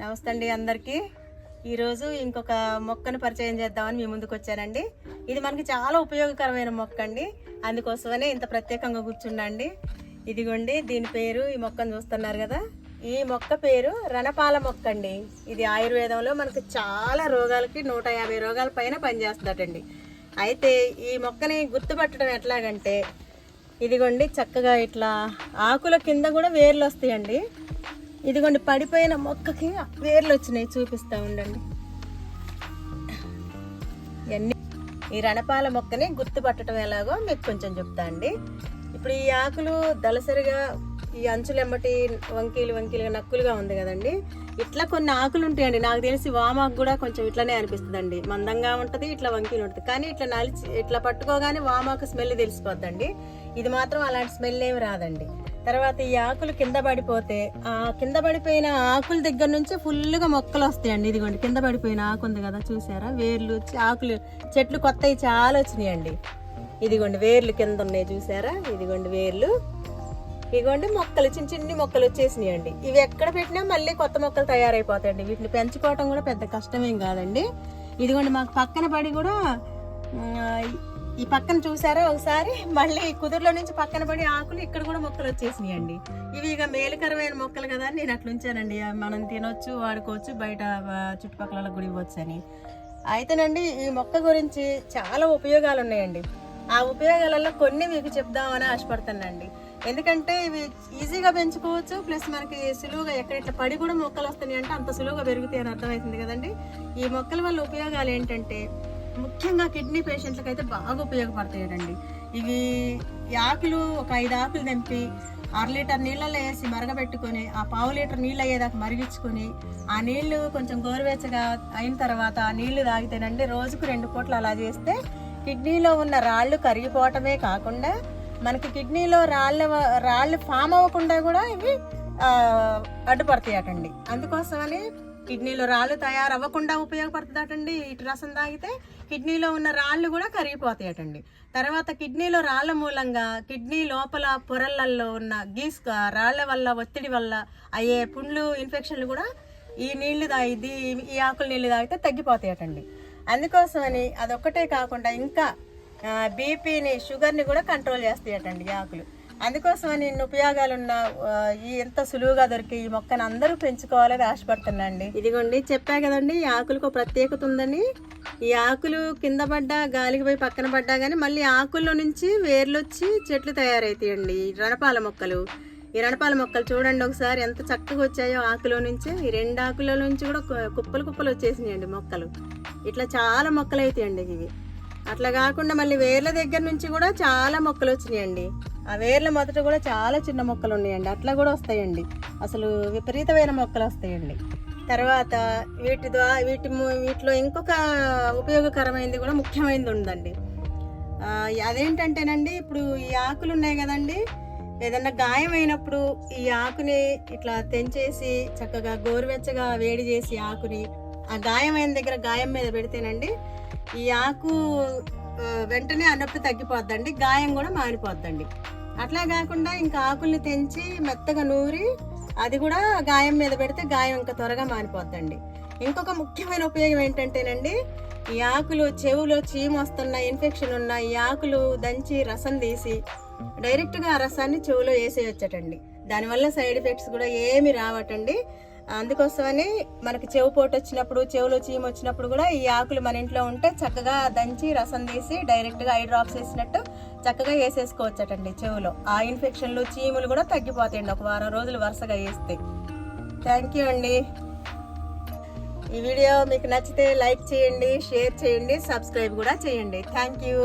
నమస్తే అండి అందరికీ. ఈరోజు ఇంకొక మొక్కను పరిచయం చేద్దామని మీ ముందుకు వచ్చానండి. ఇది మనకి చాలా ఉపయోగకరమైన మొక్క అండి. అందుకోసమనే ఇంత ప్రత్యేకంగా కూర్చుండండి ఇదిగోండి దీని పేరు ఈ మొక్కను చూస్తున్నారు కదా. ఈ మొక్క పేరు రణపాల మొక్క అండి. ఇది ఆయుర్వేదంలో మనకు చాలా రోగాలకి నూట యాభై రోగాల పైన పనిచేస్తుందటండి. అయితే ఈ మొక్కని గుర్తుపట్టడం ఎట్లాగంటే ఇదిగోండి చక్కగా ఇట్లా ఆకుల కింద కూడా వేర్లు వస్తాయండి. ఇదిగోండి పడిపోయిన మొక్కకి వేర్లు వచ్చినాయి చూపిస్తా ఉండండి. ఇవన్నీ ఈ రణపాల మొక్కని గుర్తుపట్టడం ఎలాగో మీకు కొంచెం చెప్తా అండి. ఇప్పుడు ఈ ఆకులు దళసరిగా ఈ అంచులెమ్మటి వంకీలు వంకీలుగా నక్కులుగా ఉంది కదండి. ఇట్లా కొన్ని ఆకులు ఉంటాయండి. నాకు తెలిసి వామాకు కూడా కొంచెం ఇట్లానే అనిపిస్తుందండి. మందంగా ఉంటుంది ఇట్లా వంకీలు ఉంటుంది. కానీ ఇట్లా నలిచి ఇట్లా పట్టుకోగానే వామాకు స్మెల్ తెలిసిపోద్దండి. ఇది మాత్రం అలాంటి స్మెల్ ఏమి రాదండి. తర్వాత ఈ ఆకులు కింద పడిపోతే ఆ కింద పడిపోయిన ఆకుల దగ్గర నుంచి ఫుల్గా మొక్కలు వస్తాయండి. ఇదిగోండి కింద పడిపోయిన ఆకు ఉంది కదా చూసారా? వేర్లు వచ్చి ఆకులు చెట్లు కొత్తవి చాలా వచ్చినాయండి. ఇదిగోండి వేర్లు కింద ఉన్నాయి చూసారా? ఇదిగోండి వేర్లు. ఇదిగోండి మొక్కలు చిన్న చిన్ని మొక్కలు వచ్చేసినాయండి. ఇవి ఎక్కడ పెట్టినా మళ్ళీ కొత్త మొక్కలు తయారైపోతాయండి. వీటిని పెంచుకోవటం కూడా పెద్ద కష్టమేం కాదండి. ఇదిగోండి మాకు పక్కన పడి కూడా ఈ పక్కన చూసారా? ఒకసారి మళ్ళీ కుదురులో నుంచి పక్కన పడి ఆకులు ఇక్కడ కూడా మొక్కలు వచ్చేసినాయి అండి ఇవి ఇక మేలుకరమైన మొక్కలు కదా నేను అట్లా ఉంచానండి. మనం తినొచ్చు వాడుకోవచ్చు బయట చుట్టుపక్కల గుడి ఇవ్వచ్చు అని. అయితేనండి ఈ మొక్క గురించి చాలా ఉపయోగాలు ఉన్నాయండి. ఆ ఉపయోగాలలో కొన్ని మీకు చెప్దామని ఆశపడుతానండి ఎందుకంటే ఇవి ఈజీగా పెంచుకోవచ్చు ప్లస్ మనకి సులువుగా ఎక్కడ ఇట్లా పడి కూడా మొక్కలు వస్తున్నాయి అంటే అంత సులువుగా పెరుగుతాయి అని అర్థమవుతుంది కదండి. ఈ మొక్కల వల్ల ఉపయోగాలు ఏంటంటే ముఖ్యంగా కిడ్నీ పేషెంట్లకు అయితే బాగా ఉపయోగపడతాయండి. ఇవి ఆకులు ఒక ఐదు ఆకులు తెంపి అర లీటర్ నీళ్ళలో వేసి మరగబెట్టుకొని ఆ పావు లీటర్ నీళ్ళు అయ్యేదాకా మరిగించుకొని ఆ నీళ్ళు కొంచెం గోరువెచ్చగా అయిన తర్వాత ఆ నీళ్ళు తాగితేనండి రోజుకు రెండు పూటలు అలా చేస్తే కిడ్నీలో ఉన్న రాళ్ళు కరిగిపోవటమే కాకుండా మనకి కిడ్నీలో రాళ్ళ రాళ్ళు ఫామ్ అవ్వకుండా కూడా ఇవి అడ్డుపడతాయటండి. అందుకోసమని కిడ్నీలో రాళ్ళు తయారవ్వకుండా ఉపయోగపడుతుందటండి. ఇటు రసం తాగితే కిడ్నీలో ఉన్న రాళ్ళు కూడా కరిగిపోతాయటండి. తర్వాత కిడ్నీలో రాళ్ళ మూలంగా కిడ్నీ లోపల పొరలలో ఉన్న గీస్ రాళ్ళ వల్ల ఒత్తిడి వల్ల అయ్యే పుండ్లు ఇన్ఫెక్షన్లు కూడా ఈ నీళ్ళు తాగి ఈ ఆకుల నీళ్ళు తాగితే తగ్గిపోతాయటండి. అందుకోసమని అదొక్కటే కాకుండా ఇంకా బీపీని షుగర్ని కూడా కంట్రోల్ చేస్తాయటండి ఈ ఆకులు. అందుకోసమని నేను ఉపయోగాలున్న ఈ ఎంత సులువుగా దొరికి ఈ మొక్కను అందరూ పెంచుకోవాలని ఆశపడుతున్నాండి ఇదిగోండి చెప్పా కదండి ఈ ఆకులకు ప్రత్యేకత ఉందని. ఈ ఆకులు కింద పడ్డా గాలికి పోయి పక్కన పడ్డా కానీ మళ్ళీ ఆకుల్లో నుంచి వేర్లు వచ్చి చెట్లు తయారవుతాయండి ఈ రణపాల మొక్కలు. ఈ రణపాల మొక్కలు చూడండి ఒకసారి ఎంత చక్కగా వచ్చాయో ఆకులో నుంచి. ఈ రెండు ఆకుల నుంచి కూడా కుప్పలు కుప్పలు వచ్చేసినాయండి మొక్కలు. ఇట్లా చాలా మొక్కలు అవుతాయండి ఇవి. అట్లా కాకుండా మళ్ళీ వేర్ల దగ్గర నుంచి కూడా చాలా మొక్కలు వచ్చినాయండి. ఆ వేర్ల మొదట కూడా చాలా చిన్న మొక్కలు ఉన్నాయండి. అట్లా కూడా వస్తాయండి. అసలు విపరీతమైన మొక్కలు వస్తాయండి. తర్వాత వీటి ద్వారా వీటి వీటిలో ఇంకొక ఉపయోగకరమైనది కూడా ముఖ్యమైనది ఉందండి. అదేంటంటేనండి ఇప్పుడు ఈ ఆకులు ఉన్నాయి కదండి. ఏదన్నా గాయం అయినప్పుడు ఈ ఆకుని ఇట్లా తెంచేసి చక్కగా గోరువెచ్చగా వేడి చేసి ఆకుని ఆ గాయమైన దగ్గర గాయం మీద పెడితేనండి ఈ ఆకు వెంటనే ఆ నొప్పి తగ్గిపోద్దండి. గాయం కూడా మారిపోద్దండి. అట్లా కాకుండా ఇంకా ఆకుల్ని తెంచి మెత్తగా నూరి అది కూడా గాయం మీద పెడితే గాయం ఇంకా త్వరగా మారిపోద్దండి. ఇంకొక ముఖ్యమైన ఉపయోగం ఏంటంటేనండి ఈ ఆకులు చెవులో చీమ వస్తున్న ఇన్ఫెక్షన్ ఉన్న ఈ ఆకులు దంచి రసం తీసి డైరెక్ట్గా ఆ రసాన్ని చెవులో వేసేయచ్చటండి. దానివల్ల సైడ్ ఎఫెక్ట్స్ కూడా ఏమి రావటండి. అందుకోసమని మనకి చెవు పోటు వచ్చినప్పుడు చెవులో చీమ వచ్చినప్పుడు కూడా ఈ ఆకులు మన ఇంట్లో ఉంటే చక్కగా దంచి రసం తీసి డైరెక్ట్గా ఐ డ్రాప్స్ వేసినట్టు చక్కగా వేసేసుకోవచ్చటండి చెవులో. ఆ ఇన్ఫెక్షన్లు చీములు కూడా తగ్గిపోతాయండి. ఒక వారం రోజులు వరుసగా వేస్తే. థ్యాంక్ యూ అండి. ఈ వీడియో మీకు నచ్చితే లైక్ చేయండి షేర్ చేయండి సబ్స్క్రైబ్ కూడా చేయండి. Thank you